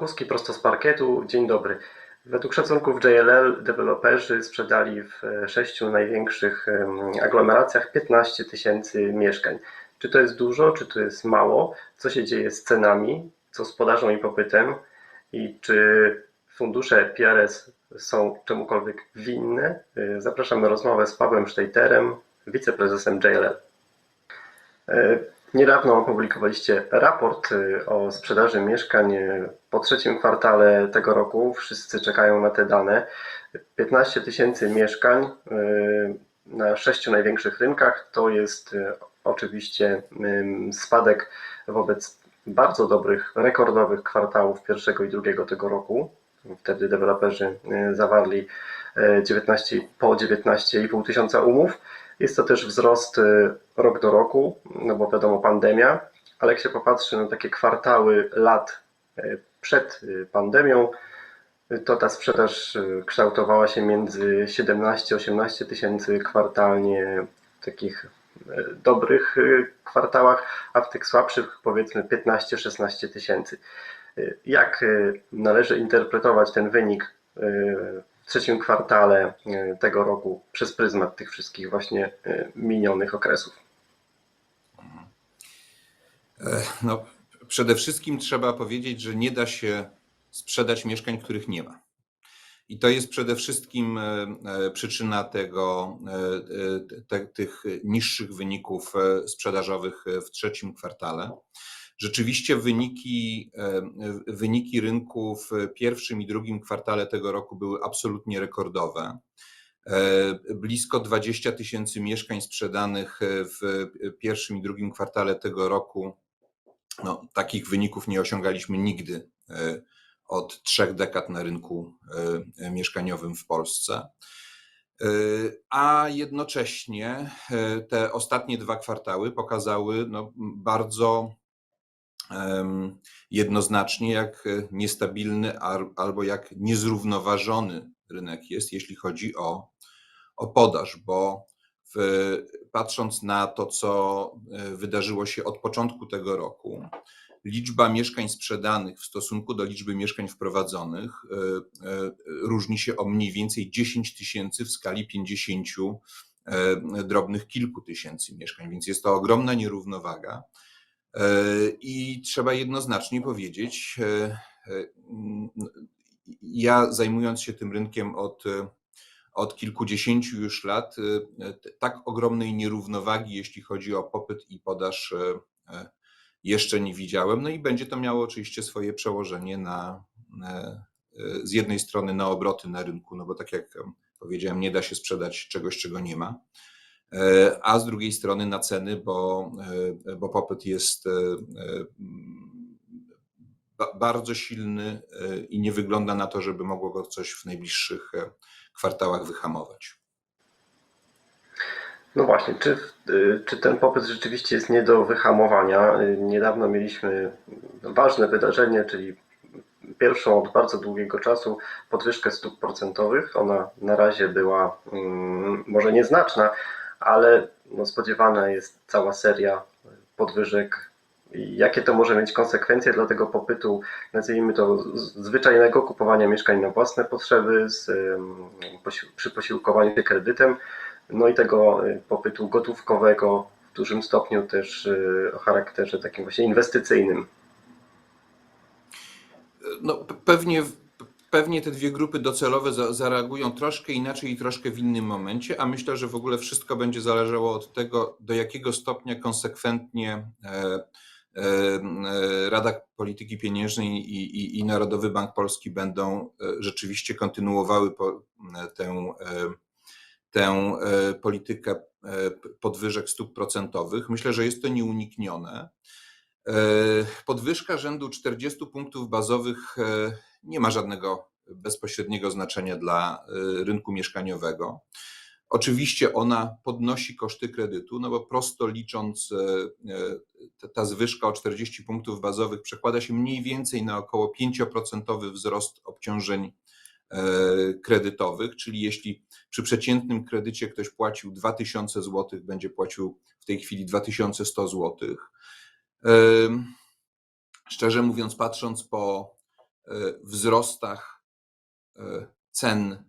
Boguski, prosto z parkietu. Dzień dobry. Według szacunków JLL deweloperzy sprzedali w e, sześciu największych aglomeracjach 15 tysięcy mieszkań. Czy to jest dużo, czy to jest mało? Co się dzieje z cenami, co z podażą i popytem? I czy fundusze PRS są czemukolwiek winne? E, Zapraszam na rozmowę z Pawłem Sztejterem, wiceprezesem JLL. Niedawno opublikowaliście raport y, o sprzedaży mieszkań y, po trzecim kwartale tego roku. Wszyscy czekają na te dane. 15 tysięcy mieszkań y, na sześciu największych rynkach to jest oczywiście spadek wobec bardzo dobrych, rekordowych kwartałów pierwszego i drugiego tego roku. Wtedy deweloperzy zawarli y, 19, po 19,5 tysiąca umów. Jest to też wzrost y, rok do roku, no bo wiadomo, pandemia, ale jak się popatrzy na takie kwartały lat y, przed y, pandemią, to ta sprzedaż kształtowała się między 17-18 tysięcy kwartalnie w takich dobrych kwartałach, a w tych słabszych powiedzmy 15-16 tysięcy. Jak należy interpretować ten wynik w trzecim kwartale y, tego roku przez pryzmat tych wszystkich właśnie y, minionych okresów? E, No, przede wszystkim trzeba powiedzieć, że nie da się sprzedać mieszkań, których nie ma. I to jest przede wszystkim e, e, przyczyna tego, e, e, te, tych niższych wyników e, sprzedażowych e, w trzecim kwartale. Rzeczywiście wyniki, e, wyniki rynku w pierwszym i drugim kwartale tego roku były absolutnie rekordowe. E, Blisko 20 tysięcy mieszkań sprzedanych w pierwszym i drugim kwartale tego roku. No, takich wyników nie osiągaliśmy nigdy e, od trzech dekad na rynku mieszkaniowym w Polsce. A jednocześnie te ostatnie dwa kwartały pokazały no, bardzo jednoznacznie, jak e, niestabilny albo jak niezrównoważony rynek jest, jeśli chodzi o, o podaż, bo w, patrząc na to, co e, wydarzyło się od początku tego roku, liczba mieszkań sprzedanych w stosunku do liczby mieszkań wprowadzonych e, różni się o mniej więcej 10 tysięcy w skali 50 e, drobnych kilku tysięcy mieszkań, więc jest to ogromna nierównowaga. E, I trzeba jednoznacznie powiedzieć, e, e, ja zajmując się tym rynkiem od, od kilkudziesięciu już lat, tak ogromnej nierównowagi, jeśli chodzi o popyt i podaż, jeszcze nie widziałem. No i będzie to miało oczywiście swoje przełożenie na, z jednej strony na obroty na rynku, no bo tak jak em, powiedziałem, nie da się sprzedać czegoś, czego nie ma. E, A z drugiej strony na ceny, bo, e, bo popyt jest e, ba- bardzo silny i nie wygląda na to, żeby mogło go coś w najbliższych kwartałach wyhamować. No właśnie, czy, czy ten popyt rzeczywiście jest nie do wyhamowania? Niedawno mieliśmy ważne wydarzenie, czyli pierwszą od bardzo długiego czasu podwyżkę stóp procentowych. Ona na razie była mm, może nieznaczna, ale no, spodziewana jest cała seria podwyżek. I Jakie to może mieć konsekwencje dla tego popytu, nazwijmy to zwyczajnego kupowania mieszkań na własne potrzeby, z, przy posiłkowaniu się kredytem, no i tego y, popytu gotówkowego w dużym stopniu też y, o charakterze takim właśnie inwestycyjnym. No, pe- pewnie, pewnie te dwie grupy docelowe za- zareagują troszkę inaczej i troszkę w innym momencie, a myślę, że w ogóle wszystko będzie zależało od tego, do jakiego stopnia konsekwentnie e, e, e, Rada Polityki Pieniężnej i, i, i Narodowy Bank Polski będą rzeczywiście kontynuowały po, tę, tę politykę podwyżek stóp procentowych. Myślę, że jest to nieuniknione. Podwyżka rzędu 40 punktów bazowych nie ma żadnego bezpośredniego znaczenia dla e, rynku mieszkaniowego. Oczywiście ona podnosi koszty kredytu, no bo prosto licząc, e, e, ta- zwyżka o 40 punktów bazowych przekłada się mniej więcej na około 5% wzrost obciążeń kredytowych, czyli jeśli przy przeciętnym kredycie ktoś płacił 2000 zł, będzie płacił w tej chwili 2100 zł. Szczerze mówiąc, patrząc po wzrostach e, cen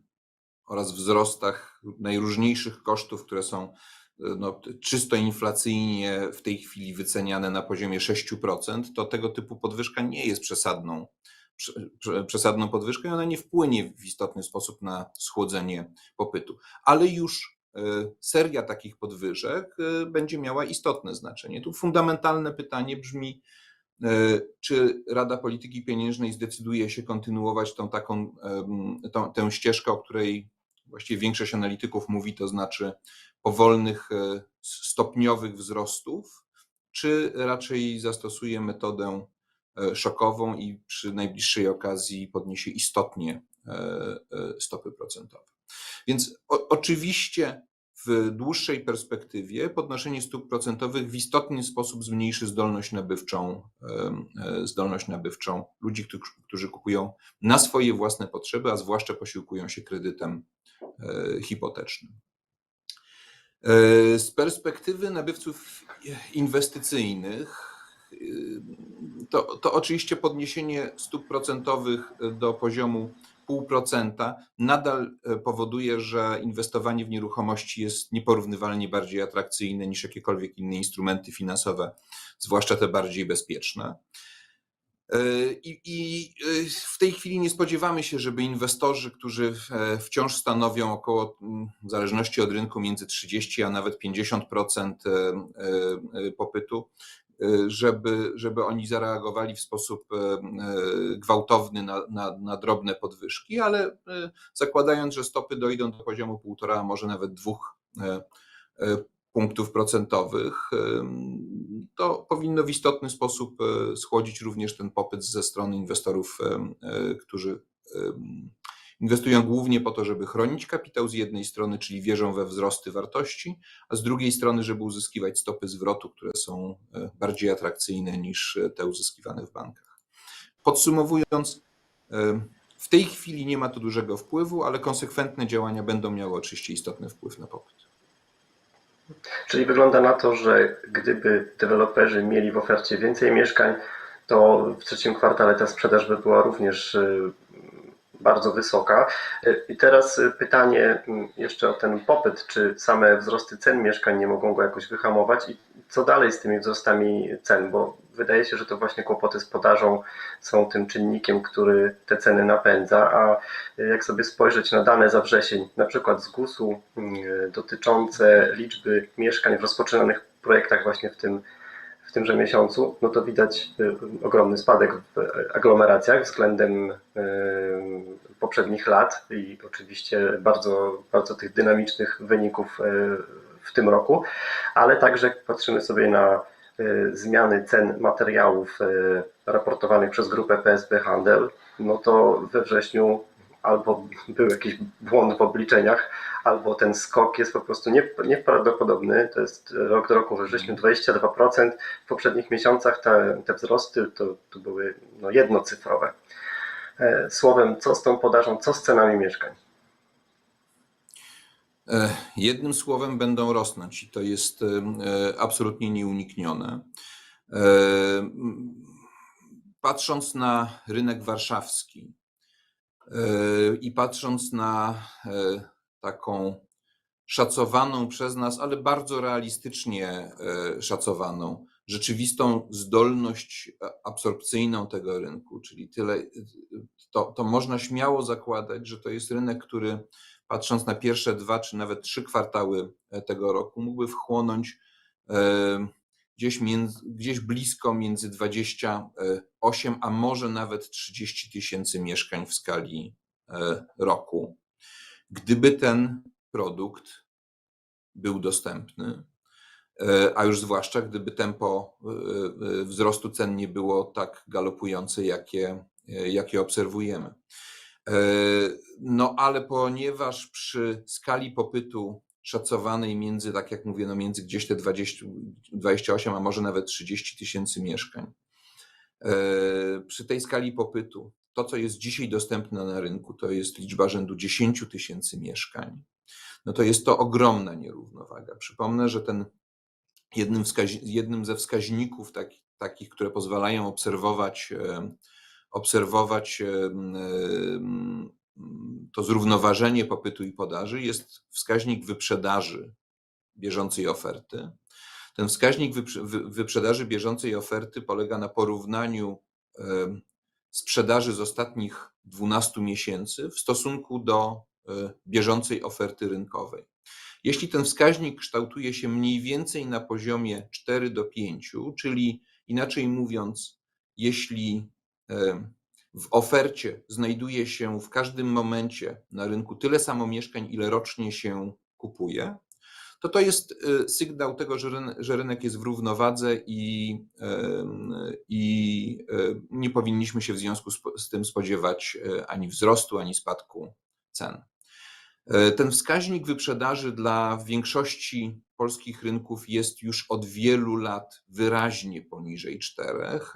oraz wzrostach najróżniejszych kosztów, które są no, czysto inflacyjnie w tej chwili wyceniane na poziomie 6%, to tego typu podwyżka nie jest przesadną, prze- prze- przesadną podwyżką i ona nie wpłynie w istotny sposób na schłodzenie popytu. Ale już e, seria takich podwyżek e, będzie miała istotne znaczenie. Tu fundamentalne pytanie brzmi, e, czy Rada Polityki Pieniężnej zdecyduje się kontynuować tą taką, tą, tę ścieżkę, o której właściwie większość analityków mówi, to znaczy powolnych, e, stopniowych wzrostów, czy raczej zastosuje metodę e, szokową i przy najbliższej okazji podniesie istotnie e, e, stopy procentowe. Więc o, oczywiście w dłuższej perspektywie podnoszenie stóp procentowych w istotny sposób zmniejszy zdolność nabywczą, e, zdolność nabywczą ludzi, którzy, którzy kupują na swoje własne potrzeby, a zwłaszcza posiłkują się kredytem e, hipotecznym. E, Z perspektywy nabywców inwestycyjnych, y, to, to oczywiście podniesienie stóp procentowych do poziomu 0,5% nadal e, powoduje, że inwestowanie w nieruchomości jest nieporównywalnie bardziej atrakcyjne niż jakiekolwiek inne instrumenty finansowe, zwłaszcza te bardziej bezpieczne. E, I, I e, w tej chwili nie spodziewamy się, żeby inwestorzy, którzy wciąż stanowią około, mm, w zależności od rynku, między 30 a nawet 50% e, e, popytu, żeby, żeby oni zareagowali w sposób e, e, gwałtowny na, na, na drobne podwyżki, ale e, zakładając, że stopy dojdą do poziomu 1,5, a może nawet 2 punktów procentowych, to powinno w istotny sposób schłodzić również ten popyt ze strony inwestorów, którzy inwestują głównie po to, żeby chronić kapitał z jednej strony, czyli wierzą we wzrosty wartości, a z drugiej strony, żeby uzyskiwać stopy zwrotu, które są e, bardziej atrakcyjne niż e, te uzyskiwane w bankach. Podsumowując, em, w tej chwili nie ma to dużego wpływu, ale konsekwentne działania będą miały oczywiście istotny wpływ na popyt. Czyli wygląda na to, że gdyby deweloperzy mieli w ofercie więcej mieszkań, to w trzecim kwartale ta sprzedaż by była również bardzo wysoka. Y, I teraz y, pytanie mm, jeszcze o ten popyt. Czy same wzrosty cen mieszkań nie mogą go jakoś wyhamować i co dalej z tymi wzrostami cen? Bo wydaje się, że to właśnie kłopoty z podażą są tym czynnikiem, który te ceny napędza, a jak sobie spojrzeć na dane za wrzesień, na przykład z GUS-u mm, dotyczące liczby mieszkań w rozpoczynanych projektach właśnie w tym, w tymże miesiącu, no to widać y, ogromny spadek w aglomeracjach względem y, poprzednich lat i oczywiście bardzo, bardzo tych dynamicznych wyników y, w tym roku, ale także patrzymy sobie na zmiany cen materiałów raportowanych przez grupę PSB Handel, no to we wrześniu albo był jakiś błąd w obliczeniach, albo ten skok jest po prostu nie- nieprawdopodobny. To jest rok do roku we wrześniu 22%. W poprzednich miesiącach te, te wzrosty to, to były no, jednocyfrowe. E, Słowem, co z tą podażą, co z cenami mieszkań? E, Jednym słowem będą rosnąć i to jest e, absolutnie nieuniknione. E, Patrząc na rynek warszawski e, i patrząc na e, taką szacowaną przez nas, ale bardzo realistycznie e, szacowaną, rzeczywistą zdolność a- absorpcyjną tego rynku, czyli tyle, to, to można śmiało zakładać, że to jest rynek, który patrząc na pierwsze dwa czy nawet trzy kwartały e, tego roku, mógłby wchłonąć e, gdzieś, między, gdzieś blisko między 28 a może nawet 30 tysięcy mieszkań w skali e, roku. Gdyby ten produkt był dostępny, e, a już zwłaszcza gdyby tempo e, wzrostu cen nie było tak galopujące, jakie, jakie obserwujemy. No ale ponieważ przy skali popytu szacowanej między, tak jak mówię, no między gdzieś te 20, 28, a może nawet 30 tysięcy mieszkań, e, przy tej skali popytu, to co jest dzisiaj dostępne na rynku, to jest liczba rzędu 10 tysięcy mieszkań, no to jest to ogromna nierównowaga. Przypomnę, że ten jednym, jednym ze wskaźników taki, takich, które pozwalają obserwować e, obserwować em, to zrównoważenie popytu i podaży, jest wskaźnik wyprzedaży bieżącej oferty. Ten wskaźnik wyprze- wy- wyprzedaży bieżącej oferty polega na porównaniu sprzedaży z ostatnich 12 miesięcy w stosunku do e, bieżącej oferty rynkowej. Jeśli ten wskaźnik kształtuje się mniej więcej na poziomie 4 do 5, czyli inaczej mówiąc, jeśli w ofercie znajduje się w każdym momencie na rynku tyle samo mieszkań, ile rocznie się kupuje, to to jest y, sygnał tego, że ryn- że rynek jest w równowadze i, i y, nie powinniśmy się w związku z, tym spodziewać y, ani wzrostu, ani spadku cen. E, Ten wskaźnik wyprzedaży dla większości polskich rynków jest już od wielu lat wyraźnie poniżej czterech.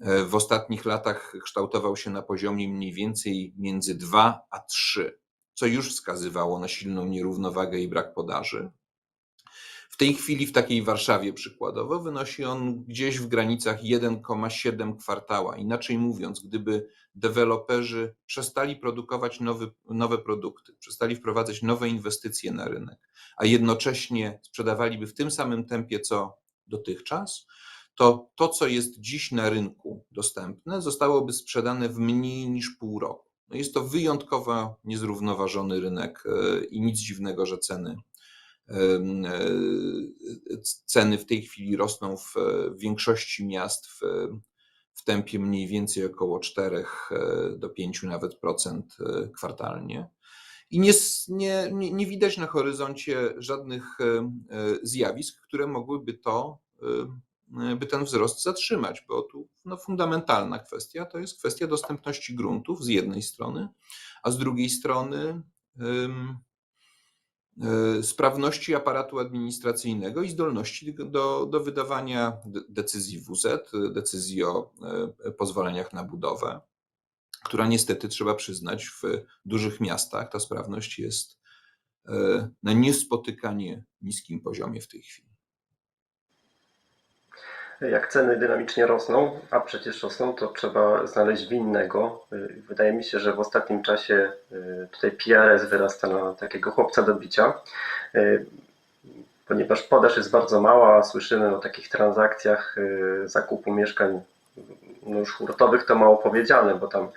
E, W ostatnich latach kształtował się na poziomie mniej więcej między 2 a 3, co już wskazywało na silną nierównowagę i brak podaży. W tej chwili w takiej Warszawie przykładowo wynosi on gdzieś w granicach 1,7 kwartała. Inaczej mówiąc, gdyby deweloperzy przestali produkować nowy, nowe produkty, przestali wprowadzać nowe inwestycje na rynek, a jednocześnie sprzedawaliby w tym samym tempie co dotychczas, to to, co jest dziś na rynku dostępne, zostałoby sprzedane w mniej niż pół roku. No jest to wyjątkowo niezrównoważony rynek e, i nic dziwnego, że ceny e, ceny w tej chwili rosną w większości miast w, w tempie mniej więcej około 4 e, do 5 nawet procent kwartalnie. I nie, nie, nie, widać na horyzoncie żadnych zjawisk, które mogłyby to, by ten wzrost zatrzymać, bo tu no, fundamentalna kwestia to jest kwestia dostępności gruntów z jednej strony, a z drugiej strony em, e, sprawności aparatu administracyjnego i zdolności do, do wydawania de- decyzji WZ, decyzji o e, pozwoleniach na budowę, która niestety trzeba przyznać w dużych miastach ta sprawność jest e, na niespotykanie niskim poziomie w tej chwili. Jak ceny dynamicznie rosną, a przecież rosną, to trzeba znaleźć winnego. Y, Wydaje mi się, że w ostatnim czasie y, tutaj PRS wyrasta na takiego chłopca do bicia, y, ponieważ podaż jest bardzo mała, słyszymy o takich transakcjach zakupu mieszkań no już hurtowych, to mało powiedziane, bo tam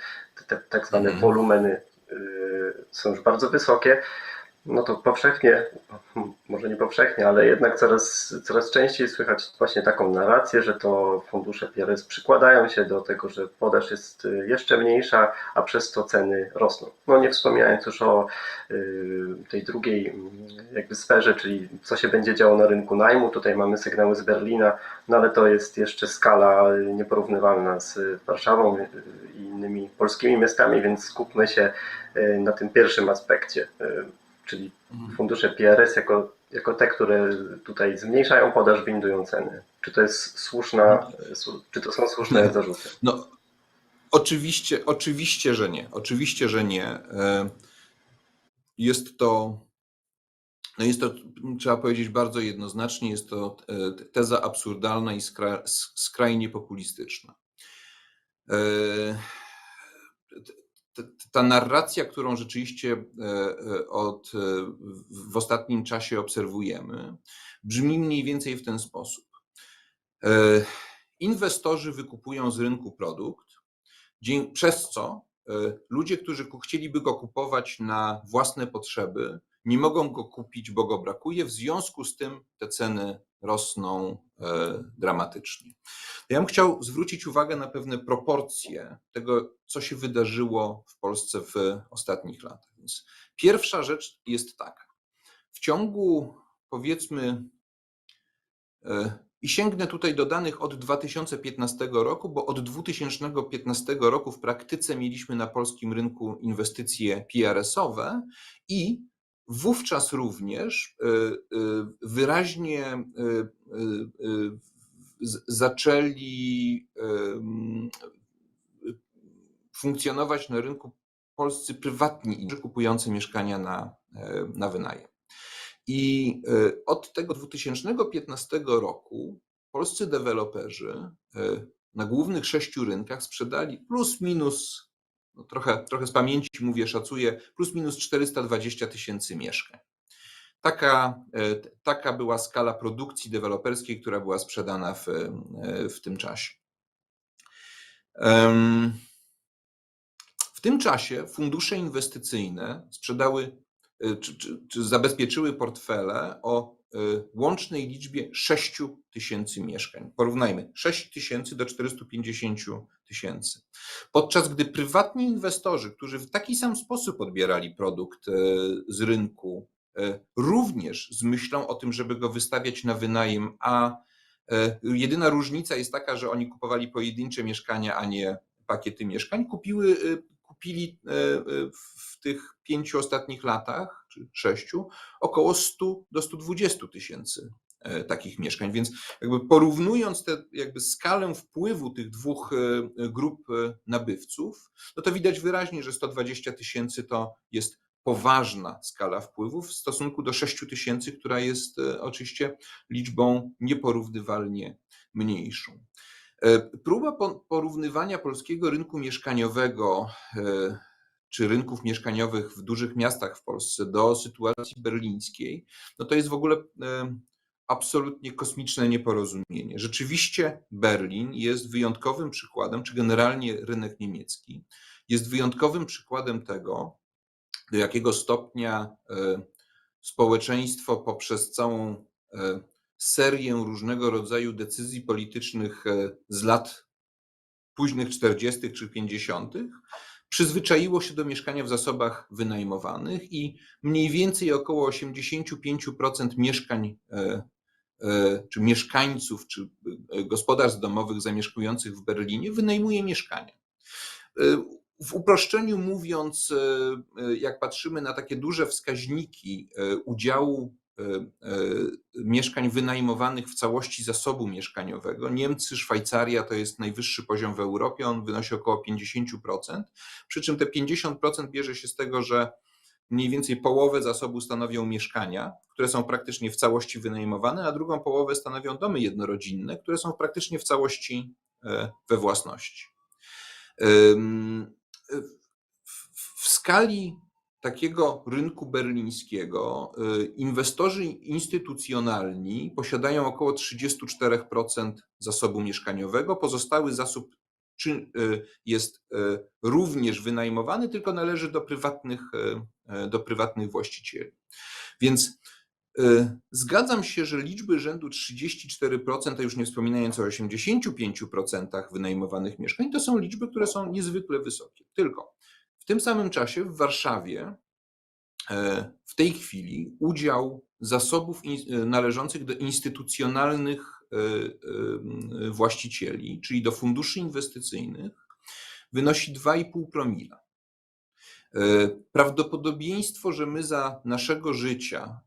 te, tak zwane Mhm. wolumeny są już bardzo wysokie. No to powszechnie, może nie powszechnie, ale jednak coraz, coraz częściej słychać właśnie taką narrację, że to fundusze PRS przykładają się do tego, że podaż jest y, jeszcze mniejsza, a przez to ceny rosną. No nie wspominając już o y, tej drugiej mm, jakby sferze, czyli co się będzie działo na rynku najmu. Tutaj mamy sygnały z Berlina, no ale to jest jeszcze skala nieporównywalna z Warszawą y, i innymi polskimi miastami, więc skupmy się na tym pierwszym aspekcie, czyli fundusze PRS jako, jako te, które tutaj zmniejszają podaż, windują ceny. Czy to jest słuszna, słu- czy to są słuszne zarzuty? No, oczywiście, oczywiście, że nie. Oczywiście, że nie. E, Jest to, no jest to, trzeba powiedzieć bardzo jednoznacznie, jest to e, teza absurdalna i skra, skrajnie populistyczna. Ta narracja, którą rzeczywiście e, e, od, e, w- ostatnim czasie obserwujemy, brzmi mniej więcej w ten sposób. Inwestorzy wykupują z rynku produkt, przez co ludzie, którzy chcieliby go kupować na własne potrzeby, nie mogą go kupić, bo go brakuje. W związku z tym te ceny rosną e, dramatycznie. Ja bym chciał zwrócić uwagę na pewne proporcje tego, co się wydarzyło w Polsce w ostatnich latach. Więc pierwsza rzecz jest taka. W ciągu powiedzmy e, i sięgnę tutaj do danych od 2015 roku, bo od 2015 roku w praktyce mieliśmy na polskim rynku inwestycje PRS-owe i wówczas również y, y, wyraźnie y, zaczęli funkcjonować na rynku polscy prywatni kupujący mieszkania na, e, na wynajem. I od tego 2015 roku polscy deweloperzy na głównych sześciu rynkach sprzedali plus minus, no trochę, trochę z pamięci mówię, szacuję, plus minus 420 tysięcy mieszkań. Taka, e, taka była skala produkcji deweloperskiej, która była sprzedana w, e, w tym czasie. W tym czasie fundusze inwestycyjne sprzedały e, czy, czy, czy zabezpieczyły portfele o łącznej liczbie 6 tysięcy mieszkań. Porównajmy 6 tysięcy do 450 tysięcy. Podczas gdy prywatni inwestorzy, którzy w taki sam sposób odbierali produkt e, z rynku, e, również z myślą o tym, żeby go wystawiać na wynajem, a jedyna różnica jest taka, że oni kupowali pojedyncze mieszkania, a nie pakiety mieszkań, kupiły, kupili e, e, w tych pięciu ostatnich latach, czy sześciu, około 100 do 120 tysięcy e, takich mieszkań. Więc jakby porównując tę jakby skalę wpływu tych dwóch grup nabywców, no to widać wyraźnie, że 120 tysięcy to jest poważna skala wpływów w stosunku do 6 tysięcy, która jest oczywiście liczbą nieporównywalnie mniejszą. E, Próba po- porównywania polskiego rynku mieszkaniowego e, czy rynków mieszkaniowych w dużych miastach w Polsce do sytuacji berlińskiej, no to jest w ogóle e, absolutnie kosmiczne nieporozumienie. Rzeczywiście Berlin jest wyjątkowym przykładem, czy generalnie rynek niemiecki jest wyjątkowym przykładem tego, do jakiego stopnia społeczeństwo poprzez całą serię różnego rodzaju decyzji politycznych e, z lat późnych 40. czy 50. przyzwyczaiło się do mieszkania w zasobach wynajmowanych i mniej więcej około 85% mieszkań e, e, czy mieszkańców, czy gospodarstw domowych zamieszkujących w Berlinie wynajmuje mieszkania. W uproszczeniu mówiąc, jak patrzymy na takie duże wskaźniki udziału mieszkań wynajmowanych w całości zasobu mieszkaniowego, Niemcy, Szwajcaria to jest najwyższy poziom w Europie, on wynosi około 50%, przy czym te 50% bierze się z tego, że mniej więcej połowę zasobu stanowią mieszkania, które są praktycznie w całości wynajmowane, a drugą połowę stanowią domy jednorodzinne, które są praktycznie w całości e, we własności. W skali takiego rynku berlińskiego y, inwestorzy instytucjonalni posiadają około 34% zasobu mieszkaniowego. Pozostały zasób y, jest y, również wynajmowany, tylko należy do prywatnych, do prywatnych właścicieli. Więc zgadzam się, że liczby rzędu 34%, a już nie wspominając o 85% wynajmowanych mieszkań, to są liczby, które są niezwykle wysokie. Tylko tym samym czasie w Warszawie e, w tej chwili udział zasobów e, należących do instytucjonalnych e, właścicieli, czyli do funduszy inwestycyjnych, wynosi 2,5 promila. Prawdopodobieństwo, że my za naszego życia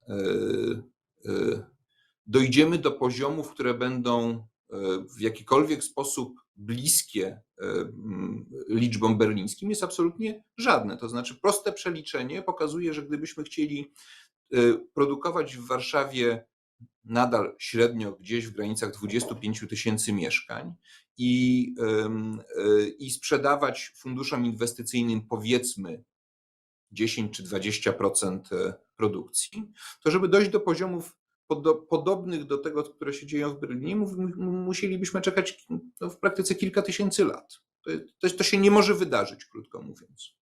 dojdziemy do poziomów, które będą w jakikolwiek sposób bliskie e, liczbom berlińskim, jest absolutnie żadne. To znaczy, proste przeliczenie pokazuje, że gdybyśmy chcieli e, produkować w Warszawie nadal średnio gdzieś w granicach 25 tysięcy mieszkań i, e, i sprzedawać funduszom inwestycyjnym powiedzmy 10 czy 20% produkcji, to żeby dojść do poziomów podobnych do tego, które się dzieją w Berlinie, mu- mu- musielibyśmy czekać no, w praktyce kilka tysięcy lat. To, to, się nie może wydarzyć, krótko mówiąc.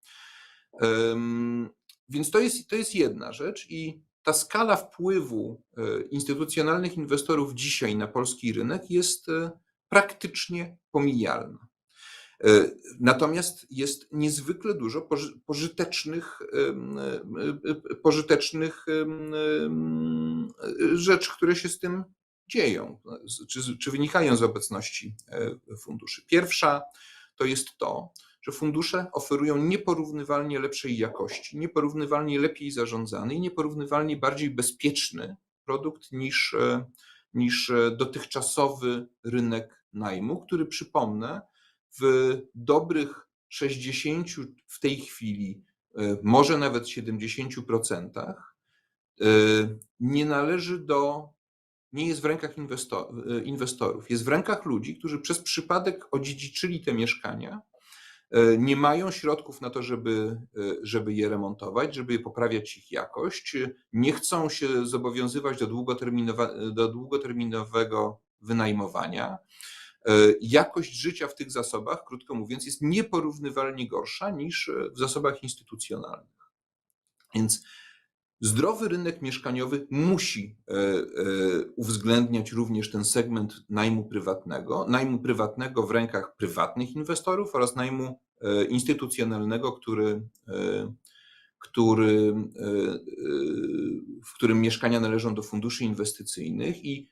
Więc to jest, to jest jedna rzecz i ta skala wpływu e, instytucjonalnych inwestorów dzisiaj na polski rynek jest e, praktycznie pomijalna. E, Natomiast jest niezwykle dużo poży- pożytecznych, e, e, pożytecznych rzeczy, które się z tym dzieją, czy, czy wynikają z obecności funduszy. Pierwsza to jest to, że fundusze oferują nieporównywalnie lepszej jakości, nieporównywalnie lepiej zarządzany i nieporównywalnie bardziej bezpieczny produkt niż, niż dotychczasowy rynek najmu, który przypomnę, w dobrych 60 w tej chwili, e, może nawet 70% e, nie należy do nie jest w rękach inwesto- inwestorów. Jest w rękach ludzi, którzy przez przypadek odziedziczyli te mieszkania, e, nie mają środków na to, żeby, e, żeby je remontować, żeby poprawiać ich jakość, e, nie chcą się zobowiązywać do, długoterminowa- do długoterminowego wynajmowania. E, Jakość życia w tych zasobach, krótko mówiąc, jest nieporównywalnie gorsza niż e, w zasobach instytucjonalnych. Więc zdrowy rynek mieszkaniowy musi e, uwzględniać również ten segment najmu prywatnego, najmu prywatnego w rękach prywatnych inwestorów oraz najmu instytucjonalnego, który, który, w którym mieszkania należą do funduszy inwestycyjnych i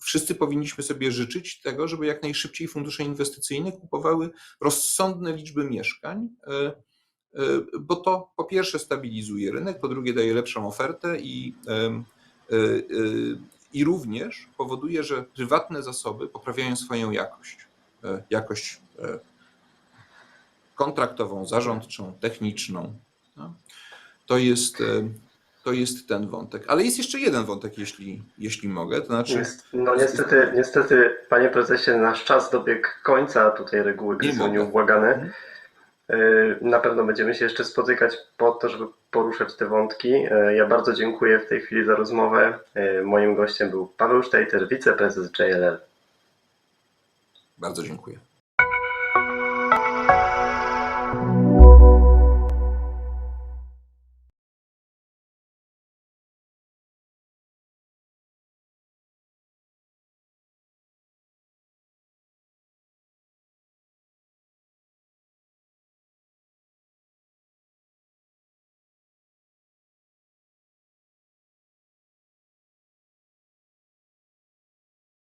wszyscy powinniśmy sobie życzyć tego, żeby jak najszybciej fundusze inwestycyjne kupowały rozsądne liczby mieszkań, e, e, bo to po pierwsze stabilizuje rynek, po drugie daje lepszą ofertę i, e, i również powoduje, że prywatne zasoby poprawiają swoją jakość. Jakość kontraktową, zarządczą, techniczną. no. To jest, to jest ten wątek. Ale jest jeszcze jeden wątek, jeśli, jeśli mogę. To znaczy, No niestety, niestety, panie prezesie, nasz czas dobiegł końca, tutaj reguły gry są nieubłagane. Mhm. Yy, Na pewno będziemy się jeszcze spotykać po to, żeby poruszać te wątki. Yy, Ja bardzo dziękuję w tej chwili za rozmowę. Yy, Moim gościem był Paweł Sztejter, wiceprezes JLL. bardzo dziękuję.